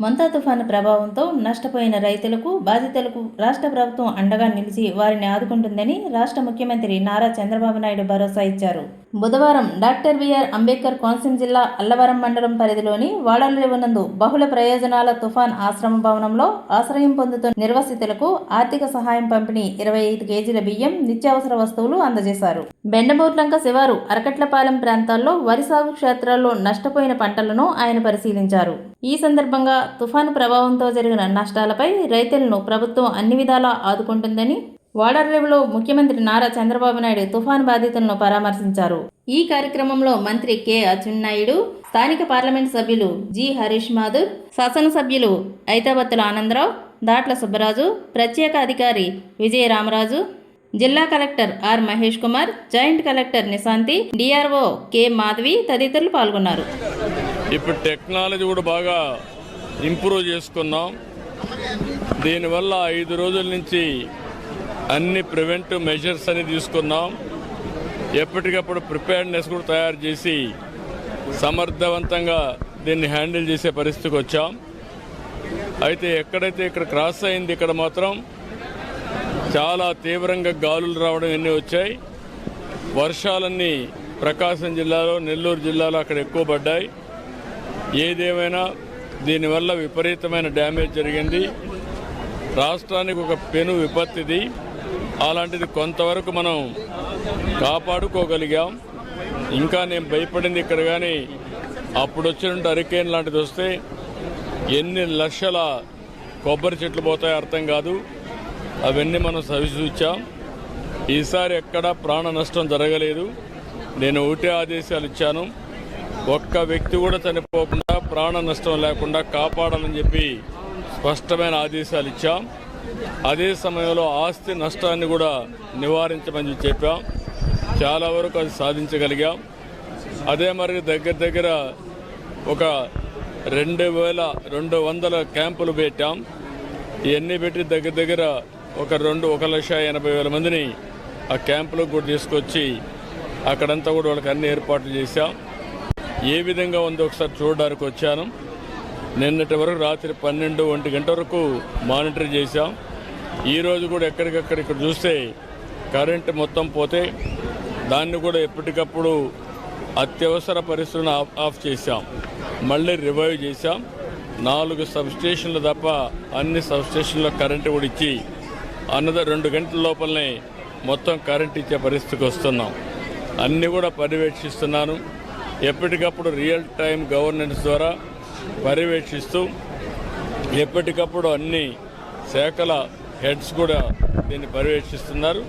మొంతా తుఫాను ప్రభావంతో నష్టపోయిన రైతులకు బాధితులకు రాష్ట్ర ప్రభుత్వం అండగా నిలిచి వారిని ఆదుకుంటుందని రాష్ట్ర ముఖ్యమంత్రి నారా చంద్రబాబు నాయుడు భరోసా ఇచ్చారు. బుధవారం డాక్టర్ బిఆర్ అంబేద్కర్ కోనసీమ జిల్లా అల్లవరం మండలం పరిధిలోని వాడలరేవునందు బహుళ ప్రయోజనాల తుఫాన్ ఆశ్రమ భవనంలో ఆశ్రయం పొందుతున్న నిర్వసితులకు ఆర్థిక సహాయం పంపిణీ ఇరవై ఐదు కేజీల బియ్యం నిత్యావసర వస్తువులు అందజేశారు. బెండమూర్లంక శివారు అరకట్లపాలెం ప్రాంతాల్లో వరి సాగు క్షేత్రాల్లో నష్టపోయిన పంటలను ఆయన పరిశీలించారు. ఈ సందర్భంగా తుఫాను ప్రభావంతో జరిగిన నష్టాలపై రైతులను ప్రభుత్వం అన్ని విధాలా ఆదుకుంటుందని వాడరేవులో ముఖ్యమంత్రి నారా చంద్రబాబు నాయుడు తుఫాను బాధితులను పరామర్శించారు. ఈ కార్యక్రమంలో మంత్రి కె. అచ్చెన్నాయుడు స్థానిక పార్లమెంట్ సభ్యులు జి. హరీష్ మాధుర్ శాసనసభ్యులు ఐతాబత్తుల ఆనందరావు దాట్ల సుబ్బరాజు ప్రత్యేక అధికారి విజయ రామరాజు జిల్లా collector R Mahesh Kumar joint collector Nishanthi DRO K. Madhavi తదితరులు పాల్గొన్నారు. ఇప్పుడు టెక్నాలజీ కూడా బాగా ఇంప్రూవ్ చేసుకున్నాం. దీనివల్ల ఐదు రోజుల నుంచి అన్ని ప్రివెంటివ్ మెజర్స్ అని తీసుకున్నాం. ఎప్పటికప్పుడు ప్రిపేర్నెస్ కూడా తయారు చేసి సమర్థవంతంగా దీన్ని హ్యాండిల్ చేసే పరిస్థితికి వచ్చాం. అయితే ఎక్కడైతే ఇక్కడ క్రాస్ అయింది ఇక్కడ మాత్రం చాలా తీవ్రంగా గాలులు రావడం ఎన్ని వచ్చాయి. వర్షాలన్నీ ప్రకాశం జిల్లాలో నెల్లూరు జిల్లాలో అక్కడ ఎక్కువ పడ్డాయి. ఏదేమైనా దీనివల్ల విపరీతమైన డ్యామేజ్ జరిగింది. రాష్ట్రానికి ఒక పెను విపత్తిది. అలాంటిది కొంతవరకు మనం కాపాడుకోగలిగాం. ఇంకా నేను భయపడింది ఇక్కడ కానీ అప్పుడు వచ్చినట్టు హరికేన్ లాంటిది వస్తే ఎన్ని లక్షల కొబ్బరి చెట్లు పోతాయో అర్థం కాదు. అవన్నీ మనం సవిచూచాం ఈసారి ఎక్కడా ప్రాణ నష్టం జరగలేదు. నేను ఒకటే ఆదేశాలు ఇచ్చాను. ఒక్క వ్యక్తి కూడా చనిపోకుండా ప్రాణ నష్టం లేకుండా కాపాడాలని చెప్పి స్పష్టమైన ఆదేశాలు ఇచ్చాం. అదే సమయంలో ఆస్తి నష్టాన్ని కూడా నివారించమని చెప్పాం. చాలా వరకు అది సాధించగలిగాం. అదే మరి దగ్గర దగ్గర ఒక రెండు వేల రెండు వందల క్యాంపులు పెట్టాం. ఇవన్నీ పెట్టి దగ్గర దగ్గర ఒక రెండు ఒక లక్ష ఎనభై వేల మందిని ఆ క్యాంపులకు కూడా తీసుకొచ్చి అక్కడంతా కూడా వాళ్ళకి అన్ని ఏర్పాట్లు చేశాం. ఏ విధంగా ఉందో ఒకసారి చూడడానికి వచ్చాను. నిన్నటి వరకు రాత్రి పన్నెండు ఒంటి గంట వరకు మానిటర్ చేశాం. ఈరోజు కూడా ఎక్కడికక్కడ ఇక్కడ చూస్తే కరెంటు మొత్తం పోతే దాన్ని కూడా ఎప్పటికప్పుడు అత్యవసర పరిస్థితులను ఆఫ్ ఆఫ్ చేశాం. మళ్ళీ రివైవ్ చేశాం. నాలుగు సబ్స్టేషన్లు తప్ప అన్ని సబ్స్టేషన్లో కరెంటు కూడా ఇచ్చి అన్నద రెండు గంటల లోపలనే మొత్తం కరెంట్ ఇచ్చే పరిస్థితికి వస్తున్నాం. అన్నీ కూడా పర్యవేక్షిస్తున్నాను. ఎప్పటికప్పుడు రియల్ టైం గవర్నెన్స్ ద్వారా పర్యవేక్షిస్తూ ఎప్పటికప్పుడు అన్ని శాఖల హెడ్స్ కూడా దీన్ని పర్యవేక్షిస్తున్నారు.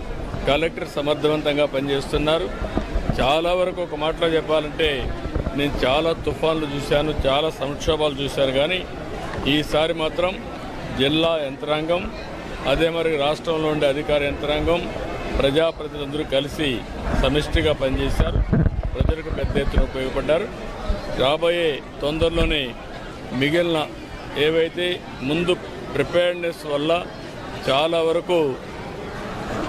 కలెక్టర్ సమర్థవంతంగా పనిచేస్తున్నారు. చాలా వరకు ఒక మాటలో చెప్పాలంటే నేను చాలా తుఫాన్లు చూశాను చాలా సంక్షోభాలు చూశాను కానీ ఈసారి మాత్రం జిల్లా యంత్రాంగం అదే మరి రాష్ట్రంలో ఉండే అధికార యంత్రాంగం ప్రజాప్రతినిధులందరూ కలిసి సమిష్టిగా పనిచేశారు. ప్రజలకు పెద్ద ఎత్తున ఉపయోగపడ్డారు. రాబోయే తొందరలోనే మిగిలిన ఏవైతే ముందు ప్రిపేర్నెస్ వల్ల చాలా వరకు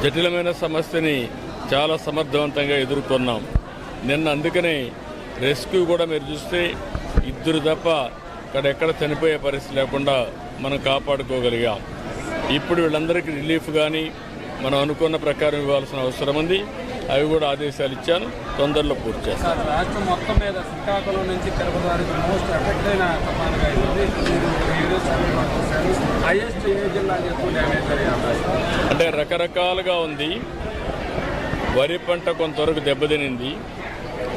జటిలమైన సమస్యని చాలా సమర్థవంతంగా ఎదుర్కొన్నాం. నిన్న అందుకనే రెస్క్యూ కూడా మీరు చూస్తే ఇద్దరు తప్ప ఇక్కడ ఎక్కడ చనిపోయే పరిస్థితి లేకుండా మనం కాపాడుకోగలిగాం. ఇప్పుడు వీళ్ళందరికీ రిలీఫ్ కానీ మనం అనుకున్న ప్రకారం ఇవ్వాల్సిన అవసరం ఉంది. అవి కూడా ఆదేశాలు ఇచ్చాను. తొందరలో పూర్తి చేస్తాను. రాష్ట్రం మొత్తం మీద శ్రీకాకుళం నుంచి తిరుపతి వరకు మోస్ట్ ఎఫెక్ట్ అయిన తుఫానుగా ఇది మీరు హైయెస్ట్ ఏ జిల్లాకి ఎక్కువ డ్యామేజ్ జరిగే అవకాశం ఉంది? అంటే రకరకాలుగా ఉంది. వరి పంట కొంతవరకు దెబ్బతినింది.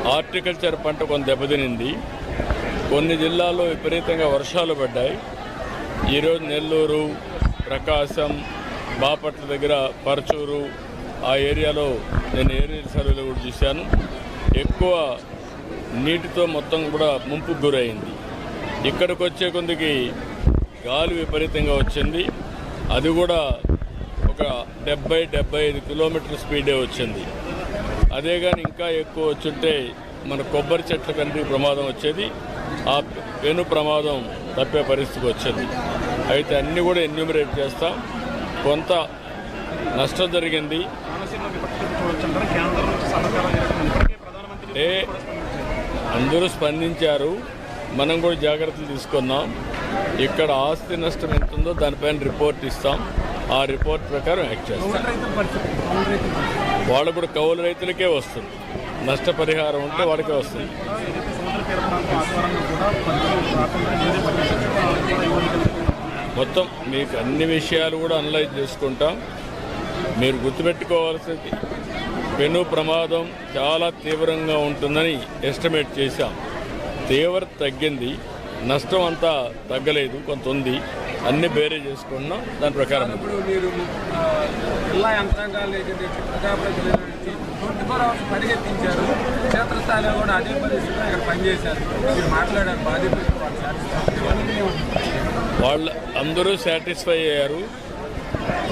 హార్టికల్చర్ పంట కొంత దెబ్బతినింది. కొన్ని జిల్లాల్లో విపరీతంగా వర్షాలు పడ్డాయి. ఈరోజు నెల్లూరు ప్రకాశం బాపట్ల దగ్గర పరచూరు ఆ ఏరియాలో నేను ఏరియల్ సర్వేలో కూడా చూశాను. ఎక్కువ నీటితో మొత్తం కూడా ముంపుకు గురైంది. ఇక్కడికి వచ్చే కొందికి గాలి విపరీతంగా వచ్చింది. అది కూడా ఒక డెబ్బై డెబ్బై ఐదు కిలోమీటర్ స్పీడే వచ్చింది. అదే కానీ ఇంకా ఎక్కువ వచ్చుంటే మన కొబ్బరి చెట్ల కంటే ప్రమాదం వచ్చేది. ఆ పెను ప్రమాదం తప్పే పరిస్థితికి వచ్చింది. అయితే అన్నీ కూడా ఎన్యూమరేట్ చేస్తాం. కొంత నష్టం జరిగింది. అంటే అందరూ స్పందించారు. మనం కూడా జాగ్రత్తలు తీసుకున్నాం. ఇక్కడ ఆస్తి నష్టం ఎంత ఉందో దానిపైన రిపోర్ట్ ఇస్తాం. ఆ రిపోర్ట్ ప్రకారం యాక్ట్ చేస్తాం. కౌలు కూడా కౌలు రైతులకే వస్తుంది. నష్టపరిహారం ఉంటే వాళ్ళకే వస్తుంది. మొత్తం మీకు అన్ని విషయాలు కూడా అనలైజ్ చేసుకుంటాం. మీరు గుర్తుపెట్టుకోవాల్సింది పెను ప్రమాదం చాలా తీవ్రంగా ఉంటుందని ఎస్టిమేట్ చేశాం తీవ్రత తగ్గింది నష్టం అంతా తగ్గలేదు కొంత ఉంది అన్ని బేరే చేసుకున్నాం దాని ప్రకారం ఉంది. ఇప్పుడు మీరు ఆ, జిల్లా యంత్రాంగాలు ఏంటంటే ప్రజాప్రతినిధుల నుంచి ట్వంటీ ఫోర్ అవర్స్ పరిగెత్తించారు క్షేత్రస్థాయిలో కూడా అదే పరిస్థితిలో ఇక్కడ పనిచేశారు మీరు మాట్లాడారు బాధితులు వాళ్ళు సాటిస్ఫై ఇవన్నీ ఏమంటారు? వాళ్ళు అందరూ సాటిస్ఫై అయ్యారు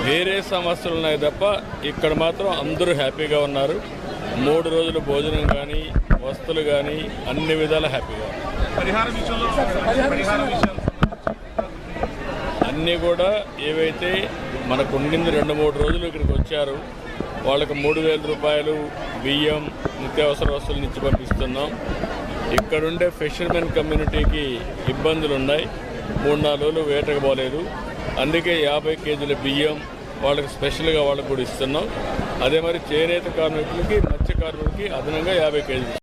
వేరే సమస్యలు ఉన్నాయి తప్ప ఇక్కడ మాత్రం అందరూ హ్యాపీగా ఉన్నారు. మూడు రోజులు భోజనం కానీ వస్తువులు కానీ అన్ని విధాలా హ్యాపీగా అన్నీ కూడా ఏవైతే మనకు ఉండింది రెండు మూడు రోజులు ఇక్కడికి వచ్చారు వాళ్ళకి మూడు వేల రూపాయలు బియ్యం నిత్యావసర వస్తువులు ఇచ్చి పంపిస్తున్నాం. ఇక్కడుండే ఫిషర్మెన్ కమ్యూనిటీకి ఇబ్బందులు ఉన్నాయి. మూడు నాలుగు రోజులు వేటకు పోలేదు. అందుకే యాభై కేజీల బియ్యం వాళ్ళకి స్పెషల్గా వాళ్ళకి కూడా ఇస్తున్నాం. అదే మరి చేనేత కార్మికులకి మత్స్య కార్మికులకి అదనంగా యాభై కేజీలు.